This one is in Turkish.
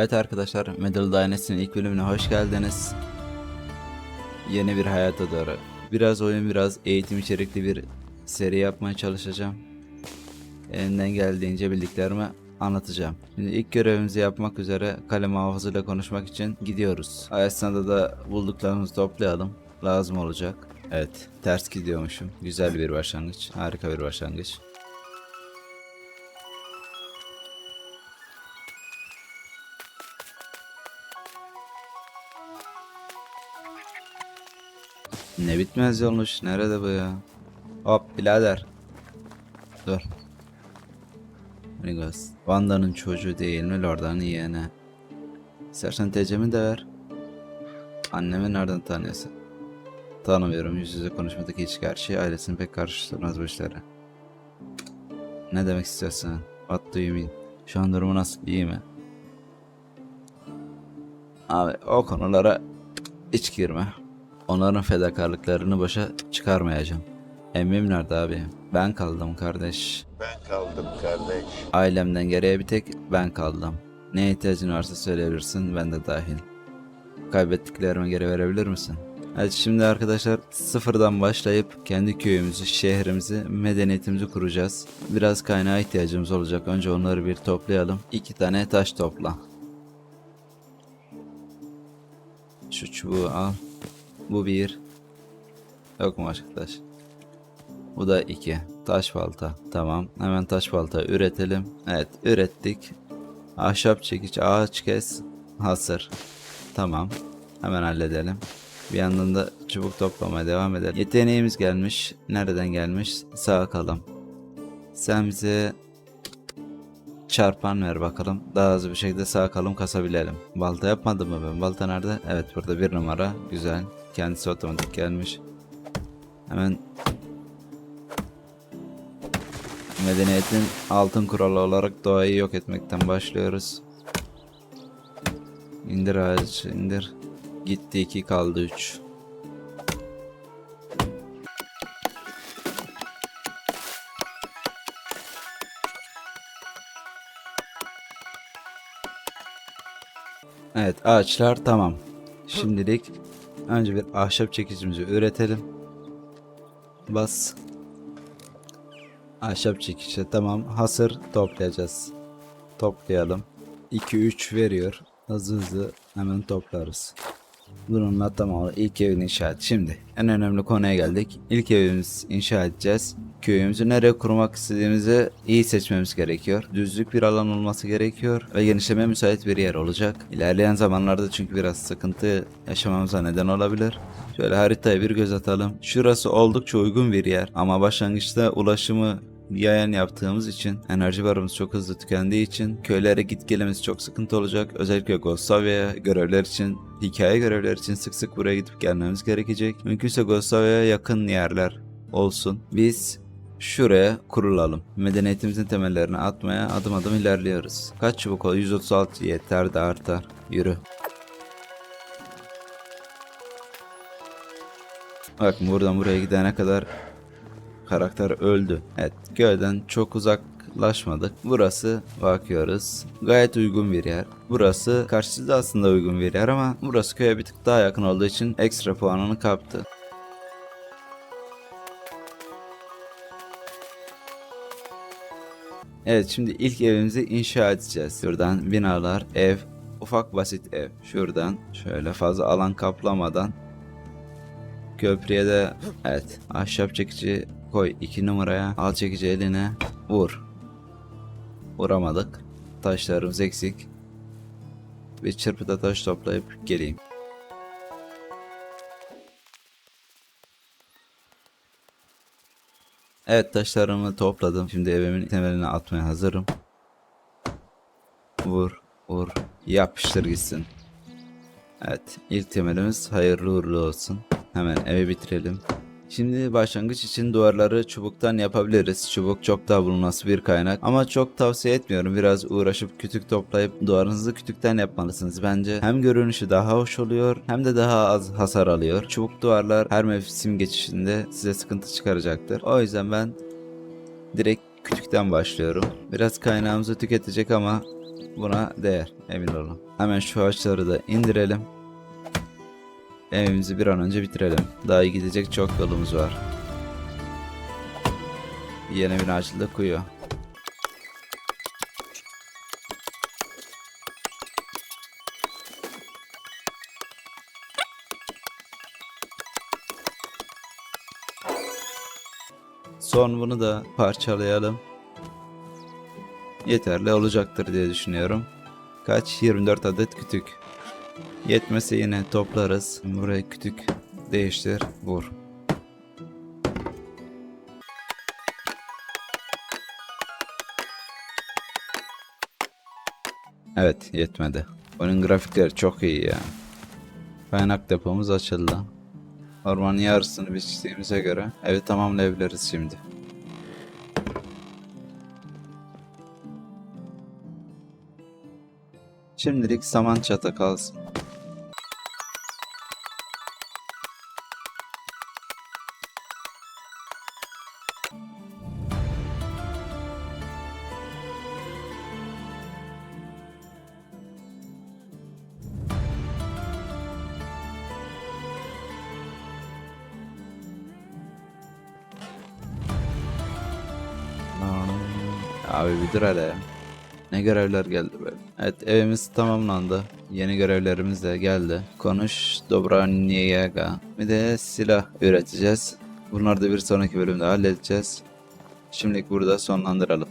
Evet arkadaşlar, Medal Dynasty'nin ilk bölümüne hoş geldiniz. Yeni bir hayata doğru. Biraz oyun, biraz eğitim içerikli bir seri yapmaya çalışacağım. Elimden geldiğince bildiklerimi anlatacağım. Şimdi ilk görevimizi yapmak üzere kale muhafızıyla konuşmak için gidiyoruz. O da bulduklarımızı toplayalım. Lazım olacak. Evet, ters gidiyormuşum. Güzel bir başlangıç. Harika bir başlangıç. Ne bitmez yolmuş. Nerede bu ya? Hop birader. Dur. Rigos. Vanda'nın çocuğu değil mi Lorda'nın yeğeni? İstersen tecemi de ver. Annemi nereden tanıyorsun? Tanımıyorum. Yüz yüze konuşmadaki hiç gerçeği ailesini pek karıştırmaz bu işlere. Ne demek istiyorsun? What do you mean? Şu an durumu nasıl? İyi mi? Abi o konulara hiç girme. Onların fedakarlıklarını boşa çıkarmayacağım. Emmim nerede abi? Ben kaldım kardeş. Ben kaldım kardeş. Ailemden geriye bir tek ben kaldım. Ne ihtiyacın varsa söyleyebilirsin ben de dahil. Kaybettiklerimi geri verebilir misin? Evet şimdi arkadaşlar sıfırdan başlayıp kendi köyümüzü, şehrimizi, medeniyetimizi kuracağız. Biraz kaynağa ihtiyacımız olacak. Önce onları bir toplayalım. İki tane taş topla. Şu çubuğu al. Bu bir. Yok mu taş? Bu da iki. Taş balta. Tamam. Hemen taş balta üretelim. Evet ürettik. Ahşap çekiç, ağaç kes. Hasır. Tamam. Hemen halledelim. Bir yandan da çubuk toplamaya devam edelim. Yeteneğimiz gelmiş. Nereden gelmiş? Sağ kalım. Sen bize çarpan ver bakalım. Daha hızlı bir şekilde sağ kalım kasabilelim. Balta yapmadım mı ben? Balta nerede? Evet burada bir numara. Güzel. Kendisi otomatik gelmiş. Hemen Medeniyetin altın kuralı olarak doğayı yok etmekten başlıyoruz. İndir ağaç, indir. Gitti 2 kaldı 3. Evet ağaçlar tamam. Şimdilik önce bir ahşap çekicimizi üretelim. Bas. Ahşap çekişe tamam. Hasır toplayacağız. Toplayalım. 2-3 veriyor. Hızlı hızlı hemen toplarız. Bununla tamam ilk evini inşa et. Şimdi en önemli konuya geldik. İlk evimizi inşa edeceğiz. Köyümüzü nereye kurmak istediğimizi iyi seçmemiz gerekiyor. Düzlük bir alan olması gerekiyor ve genişleme müsait bir yer olacak. İlerleyen zamanlarda çünkü biraz sıkıntı yaşamamıza neden olabilir. Şöyle haritaya bir göz atalım. Şurası oldukça uygun bir yer ama başlangıçta ulaşımı yayan yaptığımız için enerji barımız çok hızlı tükendiği için köylere git gelimiz çok sıkıntı olacak. Özellikle Gostavya'ya görevler için, hikaye görevler için sık sık buraya gidip gelmemiz gerekecek. Mümkünse Gostavya'ya yakın yerler olsun. Biz şuraya kurulalım. Medeniyetimizin temellerini atmaya adım adım ilerliyoruz. Kaç çubuk ol? 136 yeter de artar. Yürü. Bakın buradan buraya gidene kadar karakter öldü. Evet köyden çok uzaklaşmadık. Burası bakıyoruz. Gayet uygun bir yer. Burası karşısı da aslında uygun bir yer ama burası köye bir tık daha yakın olduğu için ekstra puanını kaptı. Evet şimdi ilk evimizi inşa edeceğiz. Şuradan binalar, ev, ufak basit ev. Şuradan şöyle fazla alan kaplamadan Köprüye de evet ahşap çekici koy 2 numaraya al çekici eline vur. Vuramadık. Taşlarımız eksik. Bir çırpıda taş toplayıp geleyim. Evet taşlarımı topladım. Şimdi evimin temelini atmaya hazırım. Vur, vur, yapıştır gitsin. Evet, ilk temelimiz hayırlı uğurlu olsun. Hemen eve bitirelim. Şimdi başlangıç için duvarları çubuktan yapabiliriz. Çubuk çok daha bulunması bir kaynak ama çok tavsiye etmiyorum. Biraz uğraşıp kütük toplayıp duvarınızı kütükten yapmalısınız bence. Hem görünüşü daha hoş oluyor hem de daha az hasar alıyor. Çubuk duvarlar her mevsim geçişinde size sıkıntı çıkaracaktır. O yüzden ben direkt kütükten başlıyorum. Biraz kaynağımızı tüketecek ama buna değer emin olun. Hemen şu ağaçları da indirelim. Evimizi bir an önce bitirelim. Daha iyi gidecek çok yolumuz var. Yeni bir açıldı kuyu. Son bunu da parçalayalım. Yeterli olacaktır diye düşünüyorum. Kaç? 24 adet kütük. Yetmese yine toplarız. Buraya kütük değiştir, vur. Evet, yetmedi. Onun grafikleri çok iyi ya. Kaynak depomuz açıldı. Ormanın yarısını biçtiğimize göre evi tamamlayabiliriz şimdi. Şimdilik saman çata kalsın. Abi bir dur hele. Ne görevler geldi böyle. Evet evimiz tamamlandı. Yeni görevlerimiz de geldi. Konuş Dobraniyaga. Bir de silah üreteceğiz. Bunları da bir sonraki bölümde halledeceğiz. Şimdilik burada sonlandıralım.